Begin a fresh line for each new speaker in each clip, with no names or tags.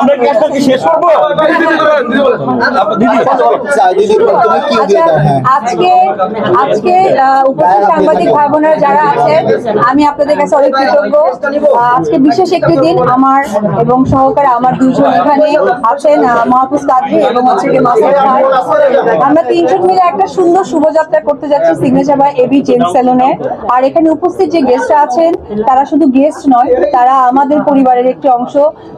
আমরা কাজটা কি শেষ করব? দিদি
আচ্ছা, কি হ্যাঁ।
আজকে আজকে উপস্থিত সাংবাদিক ভাই বোনেরা যারা আছেন আমি আপনাদের কাছে অনেক কৃতজ্ঞ। আজকে বিশেষ একটি দিন আমার এবং সহকারে আমার দুজন এখানে আছেন মাহফুজ কাদরি এবং হচ্ছে গিয়ে মাসুদ ভাই আমরা তিনজন মিলে একটা সুন্দর শুভযাত্রা করতে যাচ্ছি সিগনেচার বাই এবি জেন্টস সেলুনে আর এখানে উপস্থিত যে গেস্টরা আছেন তারা শুধু গেস্ট নয় তারা আমাদের পরিবারের একটি অংশ,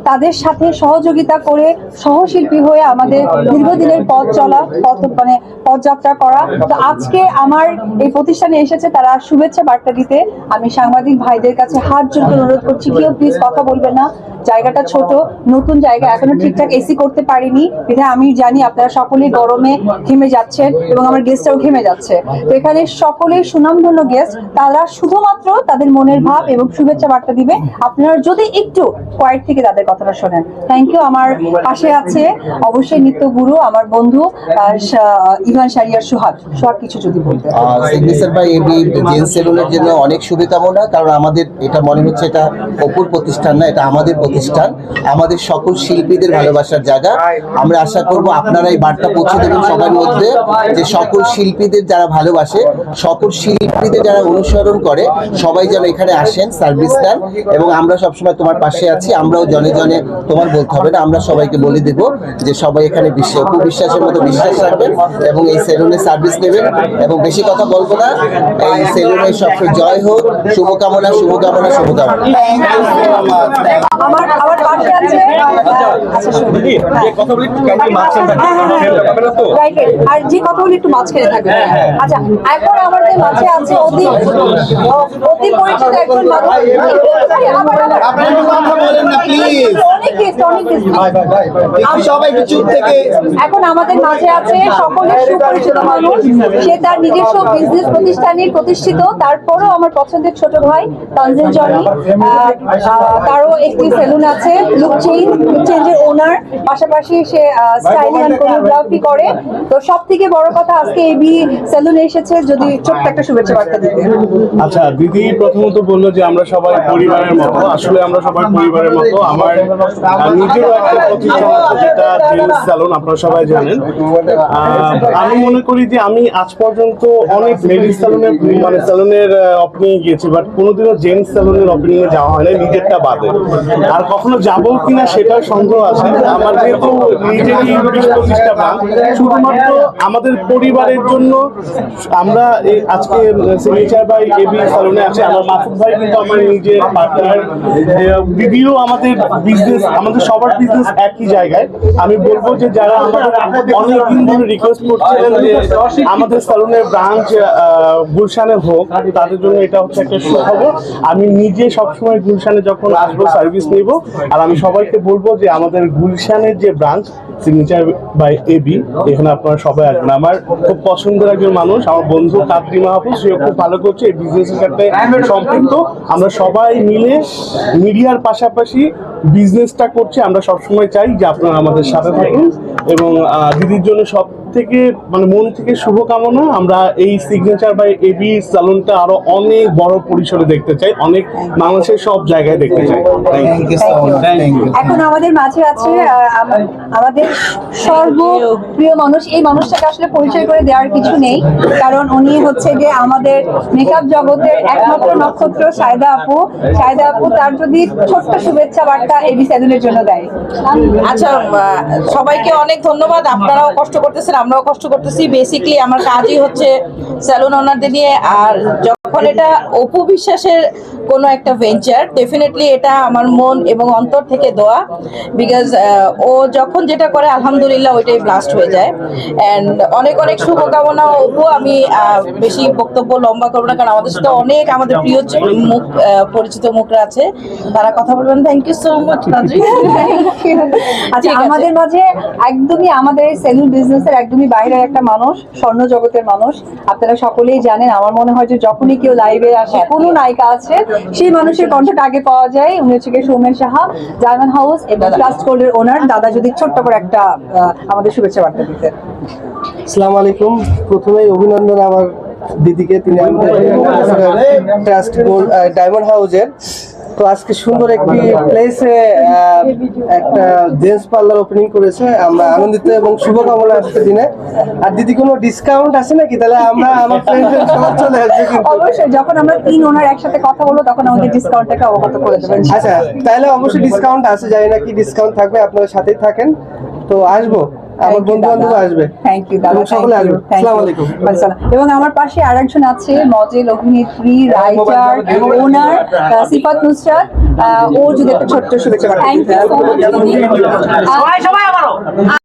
তাদের সাথে সহযোগিতা করে সহশিল্পী হয়ে আমাদের দীর্ঘদিনের পথ চলা, পথ মানে পথযাত্রা করা। তো আজকে আমার এই প্রতিষ্ঠানে এসেছে, তারা শুভেচ্ছা বার্তা দিতে। আমি সাংবাদিক ভাইদের কাছে হাত জোর অনুরোধ করছি, কেউ প্লিজ কথা বলবেন না। জায়গাটা ছোট, নতুন জায়গা, এখনও ঠিকঠাক এসি করতে পারিনি। এটা আমি জানি আপনারা সকলেই গরমে ঘেমে যাচ্ছেন এবং আমার গেস্টরাও ঘেমে যাচ্ছে। তো এখানে সকলেই সুনামধন্য গেস্ট তারা শুধুমাত্র তাদের মনের ভাব এবং শুভেচ্ছা বার্তা দিবে। আপনারা যদি একটু কোয়াইট থেকে তাদের কথাটা শোনেন। থ্যাংক ইউ আমার পাশে আছে অবশ্যই নিত্য গুরু আমার বন্ধু ইভান শারিয়ার সোহাগ। সোহাগ, কিছু যদি বলতে।
জন্য অনেক শুভকামনা, কারণ আমাদের এটা মনে হচ্ছে এটা অপুর প্রতিষ্ঠান না, এটা আমাদের প্রতিষ্ঠান, আমাদের সকল শিল্পীদের ভালোবাসার জায়গা। আমরা আশা করব আপনারা এই বার্তা পৌঁছে দেবেন সবার মধ্যে যে সকল শিল্পীদের যারা ভালোবাসে, সকল শিল্পীদের যারা অনুসরণ করে, সবাই যেন এখানে আসেন সার্ভিস দেন এবং আমরা সবসময় তোমার পাশে আছি। আমরাও জনে জনে তোমার বলতে হবে না, আমরা সবাইকে বলে দেব যে সবাই এখানে বিশ্বাস বিশ্বাসের মতো বিশ্বাস রাখবেন এবং এই সেলুনে সার্ভিস নেবেন এবং বেশি কথা বলব না, এই সেলুনে সবসময় জয় হোক, শুভকামনা শুভকামনা শুভকামনা।
আচ্ছা এখন আমাদের মাঝে আছে এখন আমাদের আছে সকলের সুপরিচিত মানুষ সে তার নিজস্ব বিজনেস প্রতিষ্ঠানের প্রতিষ্ঠিত তারপরও আমার পছন্দের ছোট ভাই তানজিল জনি তারও একটি আছে লুক চেঞ্জ লুক চেঞ্জের ওনার পাশাপাশি সে স্টাইলিং অ্যান্ড কোরিওগ্রাফি করে? তো সব থেকে বড় কথা আজকে এবি সেলুনে এসেছে যদি ছোট্ট একটা শুভেচ্ছা বার্তা দিতে।
আচ্ছা দিদি প্রথমত বলল যে আমরা সবাই পরিবারের মতো আসলে আমরা সবাই পরিবারের মতো। আমার নিজেরও একটা প্রতিষ্ঠান আছে যেটা জেন্টস স্যালন আপনারা সবাই জানেন। আমি মনে করি যে আমি আজ পর্যন্ত অনেক লেডিস স্যালনের মানে স্যালনের ওপেনিং গিয়েছি বাট কোনোদিনও জেন্টস স্যালনের ওপেনিং এ যাওয়া হয় না নিজেরটা বাদে। আর কখনো যাব কিনা সেটা সন্দেহ আছে। আমার যেহেতু নিজেরই বিশ পঁচিশটা ব্রাঞ্চ শুধুমাত্র আমাদের পরিবারের জন্য আমরা আজকে সিগনেচার বাই এবি সালনে আছে। আমার মাসুদ ভাই কিন্তু আমার নিজের পার্টনার দিদিও আমাদের বিজনেস আমাদের সবার বিজনেস একই জায়গায়। আমি বলব যে যারা আমাদের অনেকদিন ধরে রিকোয়েস্ট করছিলেন যে আমাদের সালনের ব্রাঞ্চ গুলশানে হোক, তাদের জন্য এটা হচ্ছে একটা সুখবর। আমি নিজে সবসময় গুলশানে যখন আসব সার্ভিস নিব আর আমি সবাইকে বলব যে আমাদের গুলশানের যে ব্রাঞ্চ সিগনেচার বাই এবি এখানে আপনারা সবাই আসবেন। আমার খুব পছন্দের একজন মানুষ, আমার বন্ধু কাদ্রি মাহফুজ, সেও খুব ভালো করছে, এই বিজনেসের সাথে সম্পৃক্ত। আমরা সবাই মিলে মিডিয়ার পাশাপাশি বিজনেসটা করছি। আমরা সবসময় চাই যে আপনারা আমাদের সাথে থাকুন এবং দিদির জন্য সব থেকে মানে মন থেকে শুভকামনা। আমরা এই সিগনেচার বাই এবি সালুনটা আরও অনেক বড় পরিসরে দেখতে চাই অনেক বাংলাদেশের সব জায়গায় দেখতে চাই।
এখন আমাদের মাঝে আছে আম- আমাদের সর্বপ্রিয় মানুষ। এই মানুষটাকে আসলে পরিচয় করে দেওয়ার কিছু নেই কারণ উনি হচ্ছে যে আমাদের মেকআপ জগতের একমাত্র নক্ষত্র সায়দা আপু। সায়দা আপু তার যদি ছোট্ট শুভেচ্ছা বার্তা এবি স্যালুনের জন্য দেয়।
আচ্ছা আহ, সবাইকে অনেক ধন্যবাদ। আপনারাও কষ্ট করতেছেন আমরাও কষ্ট করতেছি। বেসিকলি আমার কাজই হচ্ছে স্যালুন ওনারদের নিয়ে আর যখন এটা অপু বিশ্বাসের কোনো একটা ভেঞ্চার ডেফিনেটলি এটা আমার মন এবং অন্তর থেকে দোয়া। বিকজ ও যখন যেটা করে আলহামদুলিল্লাহ ওইটাই ব্লাস্ট হয়ে যায়। অ্যান্ড অনেক অনেক শুভকামনা অপু। আমি বেশি বক্তব্য লম্বা করব না কারণ আমাদের সাথে অনেক আমাদের প্রিয় মুখ পরিচিত মুখরা আছে। তারা কথা বলবেন। থ্যাংক ইউ সো মাচ
আচ্ছা আমাদের মাঝে একদমই আমাদের সেলুন বিজনেসের একদমই বাইরের একটা মানুষ স্বর্ণ জগতের মানুষ। আপনারা সকলেই জানেন আমার মনে হয় যে যখনই কেউ লাইভে আসে কোনো নায়িকা আছে সেই মানুষের কণ্ঠটা আগে পাওয়া যায় উনি হচ্ছে সৌমেন সাহা জার্মান হাউস এবং ট্রাস্ট গোল্ডের ওনার দাদা যদি ছোট্ট করে একটা আহ, আমাদের শুভেচ্ছা বার্তা দিতেন।
আসসালামু আলাইকুম। প্রথমেই অভিনন্দন আমার দিদিকে তিনি আমাদের ট্রাস্ট গোল্ড ডায়মন্ড হাউসের তো আজকে সুন্দর একটি প্লেসে একটা জেন্টস পার্লার ওপেনিং করেছে। আমরা আনন্দিত এবং শুভকামনা আজকে দিনে। আর দিদি কোনো ডিসকাউন্ট আছে নাকি? তাহলে আমরা আমার ফ্রেন্ডদের সবার চলে আসবে কিন্তু।
অবশ্যই যখন আমরা তিন ওনার একসাথে কথা বলব তখন আমাদের ডিসকাউন্টটাকে অবগত করে দেবেন।
আচ্ছা তাহলে অবশ্যই ডিসকাউন্ট আছে জানি না কি ডিসকাউন্ট থাকবে আপনারা সাথেই থাকেন। তো আসব। আমার বন্ধু বান্ধব আসবে।
থ্যাংক ইউ দাদা।
এবং সকলে আসবে। আসসালামু আলাইকুম।
এবং আমার পাশে আরেকজন আছে মজেল অভিনেত্রী রাইটার ওনার সিফাত নুসরাত। আহ, ও যদি একটা ছোট্ট শুভেচ্ছা থ্যাংক ইউ সো মাচ